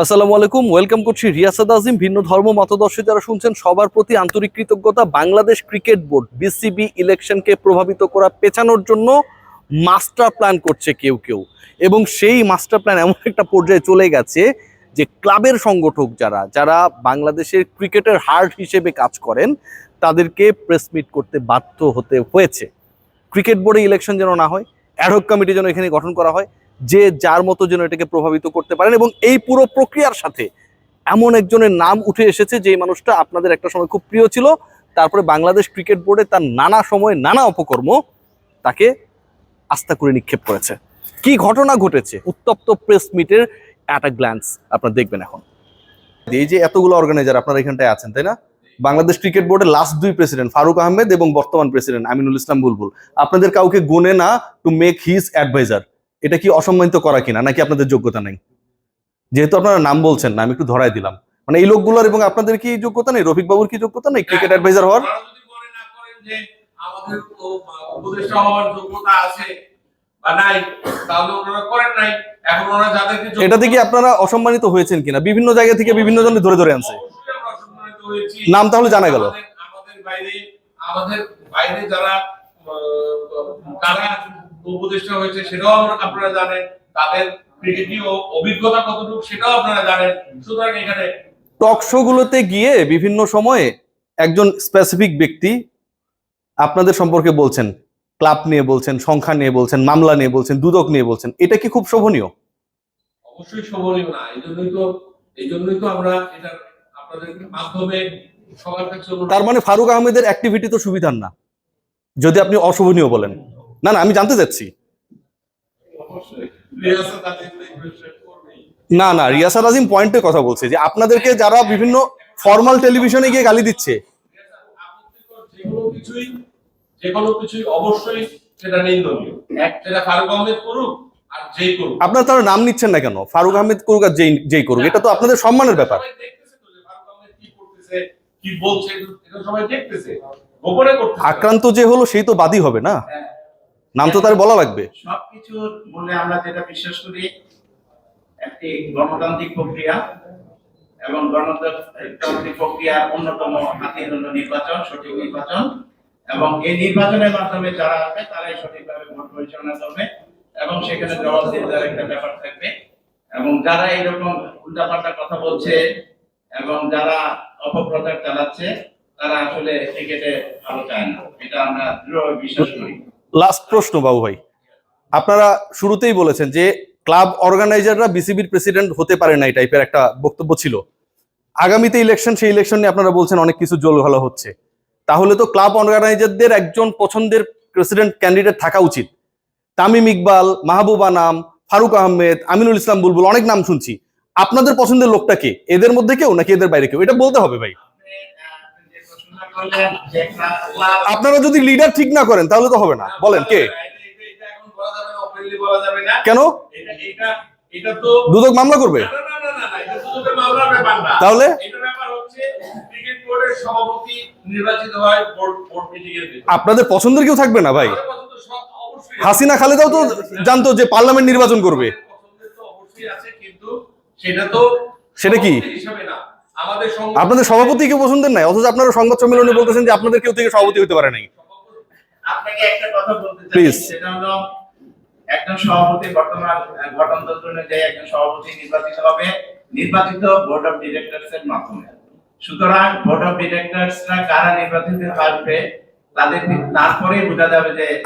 আসসালামু আলাইকুম ওয়েলকাম করছি রিয়াসাদ আজিম, ভিন্ন ধর্ম মতদর্শী যারা শুনছেন, সবার প্রতি আন্তরিক কৃতজ্ঞতা। বাংলাদেশ ক্রিকেট বোর্ড বিসিবি ইলেকশনকে প্রভাবিত করা, পেছানোর জন্য মাস্টার প্ল্যান করছে কেউ কেউ। এবং সেই মাস্টার প্ল্যান এমন একটা পর্যায়ে চলে গেছে যে ক্লাবের সংগঠক যারা যারা বাংলাদেশের ক্রিকেটের হার্ট হিসেবে কাজ করেন, তাদেরকে প্রেস মিট করতে বাধ্য হতে হয়েছে। ক্রিকেট বোর্ডে ইলেকশন যেন না হয় অ্যাডহক কমিটি যেন এখানে গঠন করা হয় যে যার মতো যেন এটাকে প্রভাবিত করতে পারেন এবং এই পুরো প্রক্রিয়ার সাথে এমন একজনের নাম উঠে এসেছে যে মানুষটা আপনাদের একটা সময় খুব প্রিয় ছিল। তারপরে বাংলাদেশ ক্রিকেট বোর্ডে তার নানা সময় নানা অপকর্ম তাকে আস্থা করে নিক্ষেপ করেছে। কি ঘটনা ঘটেছে? উত্তপ্ত প্রেস মিটের আ গ্ল্যান্স আপনারা দেখবেন এখন। এই যে এতগুলো অর্গানাইজার আপনারা এখানটায় আছেন, তাই না? বাংলাদেশ ক্রিকেট বোর্ডের লাস্ট দুই প্রেসিডেন্ট ফারুক আহমেদ এবং বর্তমান প্রেসিডেন্ট আমিনুল ইসলাম বুলবুল। আপনাদের কাউকে গুনে না টু মেক হিজ অ্যাডভাইজার এটা কি অসম্মানিত করা কিনা নাকি আপনাদের যোগ্যতা নেই? যেহেতু আপনারা নাম বলছেন না আমি একটু ধরাই দিলাম। মানে এই লোকগুলোর এবং আপনাদের কি যোগ্যতা নেই? রফিক বাবুর কি যোগ্যতা নেই? ক্রিকেট অ্যাডভাইজার হওয়ার? এটাতে কি আপনারা অসম্মানিত হয়েছেন কিনা? বিভিন্ন জায়গা থেকে বিভিন্ন জনের ধরে ধরে আনছে। নাম তাহলে জানা গেল। আমাদের- বাইরে আমাদের বাইরে যারা উপদেষ্টা হয়েছে সেটাও আপনারা জানেন তাদের ক্রিকেটীয় অভিজ্ঞতা কতটুকু সেটাও আপনারা জানেন। সুতরাং এখানে টক শো গুলোতে গিয়ে বিভিন্ন সময়ে একজন স্পেসিফিক ব্যক্তি আপনাদের সম্পর্কে বলছেন ক্লাব নিয়ে বলছেন সংখ্যা নিয়ে বলছেন মামলা নিয়ে বলছেন দুদক নিয়ে বলছেন এটা কি খুব শোভনীয়? অবশ্যই শোভনীয় না এই জন্যই তো এই জন্যই তো আমরা এটা আপনাদের মাধ্যমে সবার কাছে তার মানে ফারুক আহমেদের অ্যাক্টিভিটি তো সুবিধার না যদি আপনি অশোভনীয় বলেন। না না আমি জানতে চাচ্ছি। না না রিয়াসার আজিম পয়েন্টে কথা বলছে যে আপনাদেরকে যারা বিভিন্ন ফর্মাল টেলিভিশনে গিয়ে গালি দিচ্ছে আপনারা তারা নাম নিচ্ছেন না কেন ফারুক আহমেদ করুক আর যেই করুক এটা তো আপনাদের সম্মানের ব্যাপার। আক্রান্ত যে হলো সেই তো বাদী হবে না নাম তো তার বলা লাগবে। সবকিছুর মূলে আমরা যেটা বিশ্বাস করি, একটি গণতান্ত্রিক প্রক্রিয়া এবং গণতান্ত্রিক প্রক্রিয়ার অন্যতম হাতিয়ার হলো নির্বাচন, সঠিক নির্বাচন এবং এই নির্বাচনের মাধ্যমে যারা আসবে, তারাই সঠিকভাবে ভোট পরিচালনা করবে এবং সেখানে জবাবদিহিতার একটা ব্যাপার থাকবে এবং যারা এরকম উল্টাপাল্টা কথা বলছে এবং যারা অপপ্রচার চালাচ্ছে, তারা আসলে ক্রিকেটে ভালো চায় না। এটা আমরা দৃঢ়ভাবে বিশ্বাস করি। লাস্ট প্রশ্ন বাবু ভাই। আপনারা শুরুতেই বলেছেন যে ক্লাব অর্গানাইজাররা বিসিবির প্রেসিডেন্ট হতে পারে না এই টাইপের একটা বক্তব্য ছিল। আগামীতে ইলেকশন, সেই ইলেকশন নিয়ে আপনারা বলছেন অনেক কিছু জল ভালো হচ্ছে। তাহলে তো ক্লাব অর্গানাইজারদের একজন পছন্দের প্রেসিডেন্ট ক্যান্ডিডেট থাকা উচিত। তামিম ইকবাল, মাহবুব আনাম ফারুক আহমেদ, আমিনুল ইসলাম বুলবুল, অনেক নাম শুনছি। আপনাদের পছন্দের লোকটা কে? এদের মধ্যে কেউ নাকি এদের বাইরে কেউ? এটা বলতে হবে ভাই। আপনারা যদি লিডার ঠিক না করেন তাহলে তো হবে না বলেন কে কেন দুদক মামলা করবে। তাহলে? হয়। আপনাদের পছন্দের কেউ থাকবে না ভাই হাসিনা খালেদাও তো জানতো যে পার্লামেন্ট নির্বাচন করবে সেটা তো সেটা কি? আপনাদের সভাপতি কেউ পছন্দের নাই অথচ আপনারা সংবাদ সম্মেলনে বলতেছেন যে আপনাদের কেউ থেকে সভাপতি হতে পারে নাই। আপনাকে একটা কথা বলতে চাই সেটা হলো একজন সভাপতি বর্তমান গঠনতন্ত্র অনুযায়ী একজন সভাপতি নির্বাচিত হবে নির্বাচিত বোর্ড অফ ডিরেক্টরস এর মাধ্যমে। সুতরাং বোর্ড অফ ডিরেক্টরসরা কারা নির্বাচিত যে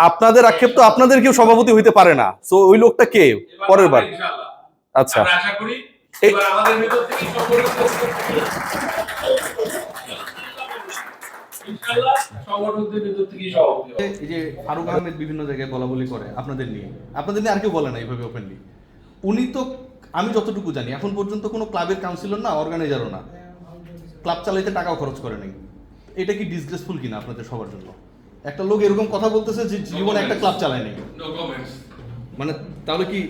আপনাদের আক্ষেপ তো আপনাদের কেউ সভাপতি হইতে পারে না। সো ওই লোকটা কে? পরের বার। আচ্ছা। আশা করি এই- যে ফারুক আহমেদ বিভিন্ন জায়গায় বলা বলি করে আপনাদের নিয়ে আপনাদের নিয়ে আর কেউ বলে না এইভাবে ওপেনলি উনি তো আমি যতটুকু জানি এখন পর্যন্ত কোনো ক্লাবের কাউন্সিলর না অর্গানাইজারও না। ক্লাব চালাইতে টাকাও খরচ করে নাই। এটা কি ডিসগ্রেসফুল কিনা আপনাদের সবার জন্য? একটা লোক এরকম কথা বলতেছে যে জীবনে একটা ক্লাব চালায় নাই। মানে তাহলে কি.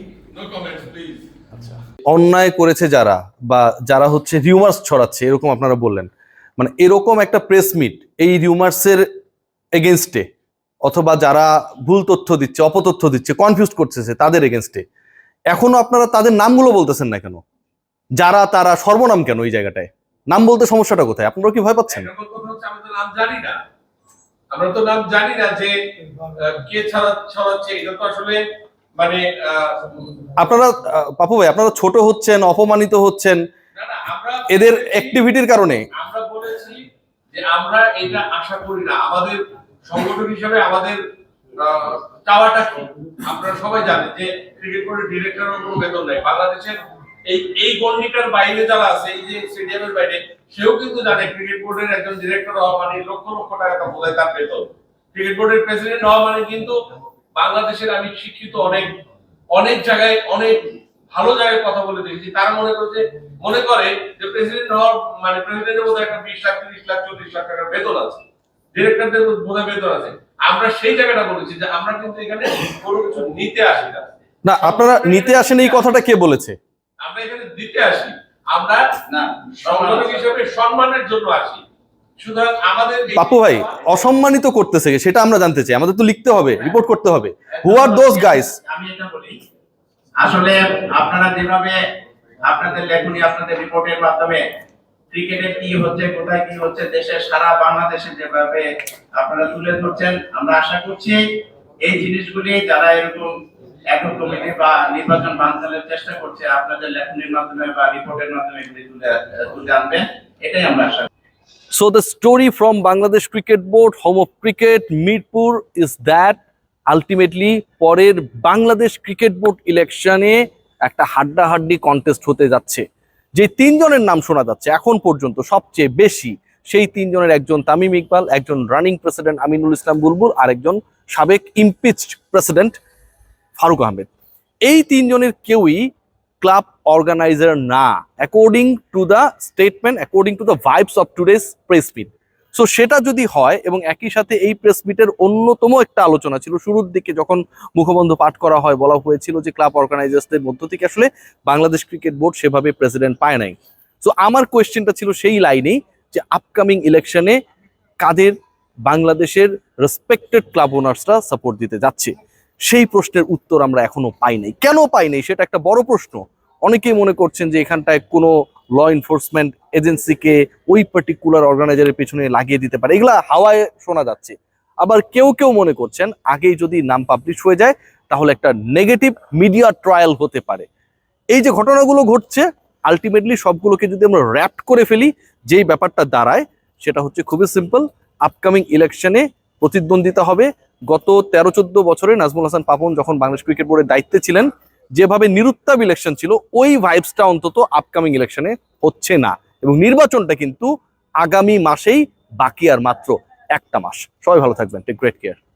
আচ্ছা। অন্যায় করেছে যারা বা যারা হচ্ছে রিউমার্স ছড়াচ্ছে, এরকম আপনারা বললেন। মানে এরকম একটা প্রেস মিট এই রিউমার্সের এগেনস্টে অথবা যারা ভুল তথ্য দিচ্ছে, অপতথ্য দিচ্ছে কনফিউজ করতেছে তাদের এগেনস্টে এখনও আপনারা তাদের নামগুলো বলতেছেন না কেন? যারা তারা সর্বনাম কেন ওই জায়গাটায়? নাম বলতে সমস্যাটা কোথায়? আপনারা কি ভয় পাচ্ছেন? আমরা তো নাম জানি না। যে কে ছড়া, ছড়াচ্ছে, এটা তো আসলে মানে আপনারা পাপু ভাই আপনারা ছোট হচ্ছেন অপমানিত হচ্ছেন না না আমরা এদের অ্যাক্টিভিটির কারণে। আমরা বলেছি যে আমরা এটা আশা করি না। আমাদের সংগঠন হিসেবে আমাদের চাওয়াটা কি? আপনারা সবাই জানেন যে ক্রিকেট বোর্ডের ডিরেক্টরের কোনো বেতন নেই। বাংলাদেশের এই এই গন্ডিটার বাইরে যারা আছে এই যে স্টেডিয়ামের বাইরে সেও কিন্তু জানে ক্রিকেট বোর্ডের একজন ডিরেক্টর হওয়া মানে লক্ষ লক্ষ টাকা বোধহয় তার বেতন। ক্রিকেট বোর্ডের প্রেসিডেন্ট হওয়া মানে কিন্তু বাংলাদেশের আমি শিক্ষিত অনেক অনেক জায়গায় অনেক ভালো জায়গায় কথা বলে দেখেছি। তারা মনে করছে মনে করে যে প্রেসিডেন্ট হওয়ার মানে প্রেসিডেন্টের মধ্যে একটা বিশ লাখ তিরিশ লাখ চল্লিশ লাখ টাকার বেতন আছে। ডিরেক্টরদের বোধহয় বেতন আছে। আমরা সেই জায়গাটা বলেছি যে আমরা কিন্তু এখানে কোনো কিছু নিতে আসি না। না আপনারা নিতে আসেন এই কথাটা কে বলেছে? আমরা এখানে দিতে আসি। আমরা না। হিসেবে সম্মানের জন্য আসি। পাপু ভাই অসম্মানিত করতেছে সেটা আমরা জানতে চাই আমাদের তো লিখতে হবে রিপোর্ট করতে হবে হু আর দোজ গাইস আমি এটা বলি আসলে আপনারা যেভাবে আপনাদের লেখনি আপনাদের রিপোর্টের মাধ্যমে ক্রিকেটের কি হচ্ছে কোথায় কি হচ্ছে দেশের সারা বাংলাদেশে যেভাবে আপনারা তুলে ধরছেন আমরা আশা করছি এই জিনিসগুলি যারা এরকম একক কমিটি বা নির্বাচন বানচালের চেষ্টা করছে আপনাদের লেখনির মাধ্যমে বা রিপোর্টের মাধ্যমে এগুলি তুলে তুলে আনবেন এটাই আমরা আশা করি। So the story from Bangladesh Cricket Board, home of cricket, Mirpur, is that ultimately পরের বাংলাদেশ ক্রিকেট বোর্ড ইলেকশনে একটা হাড্ডাহাড্ডি কন্টেস্ট হতে যাচ্ছে। যে তিনজনের নাম শোনা যাচ্ছে এখন পর্যন্ত সবচেয়ে বেশি সেই তিনজনের একজন তামিম ইকবাল একজন রানিং প্রেসিডেন্ট আমিনুল ইসলাম বুলবুল আর একজন সাবেক ইমপিচড প্রেসিডেন্ট ফারুক আহমেদ। এই তিনজনের কেউই ক্লাব অর্গানাইজার না according to the statement according to the vibes of today's press meet so সেটা যদি হয় এবং একই সাথে এই প্রেস মিটের অন্যতম একটা আলোচনা ছিল, শুরুর দিকে যখন মুখবন্ধ পাঠ করা হয়, বলা হয়েছিল যে ক্লাব অর্গানাইজার্সদের মধ্য থেকে আসলে বাংলাদেশ ক্রিকেট বোর্ড সেভাবে প্রেসিডেন্ট পায় নাই। সো আমার কোয়েশ্চেনটা ছিল সেই লাইনেই যে আপকামিং ইলেকশনে কাদের বাংলাদেশের রেসপেক্টেড ক্লাব ওনার্সরা সাপোর্ট দিতে যাচ্ছে। সেই প্রশ্নের উত্তর আমরা এখনও পাই নাই। কেন পাই নাই? সেটা একটা বড় প্রশ্ন। অনেকেই মনে করছেন যে এখানটায় কোনো ল এনফোর্সমেন্ট এজেন্সিকে ওই পার্টিকুলার অর্গানাইজারের পেছনে লাগিয়ে দিতে পারে। এগুলা হাওয়ায় শোনা যাচ্ছে। আবার কেউ কেউ মনে করছেন, আগেই যদি নাম পাবলিশ হয়ে যায়, তাহলে একটা নেগেটিভ মিডিয়া ট্রায়াল হতে পারে। এই যে ঘটনাগুলো ঘটছে আলটিমেটলি সবগুলোকে যদি আমরা র্যাপ্ট করে ফেলি, যেই ব্যাপারটা দাঁড়ায়, সেটা হচ্ছে খুবই সিম্পল আপকামিং ইলেকশনে প্রতিদ্বন্দ্বিতা হবে। গত তেরো চোদ্দ বছরে নাজমুল হাসান পাপন যখন বাংলাদেশ ক্রিকেট বোর্ডের দায়িত্বে ছিলেন, যেভাবে নিরুত্তাপ ইলেকশন ছিল, ওই ভাইবসটা অন্তত আপকামিং ইলেকশনে হচ্ছে না। এবং নির্বাচনটা কিন্তু আগামী মাসেই বাকি আর মাত্র একটা মাস। সবাই ভালো থাকবেন। Take great care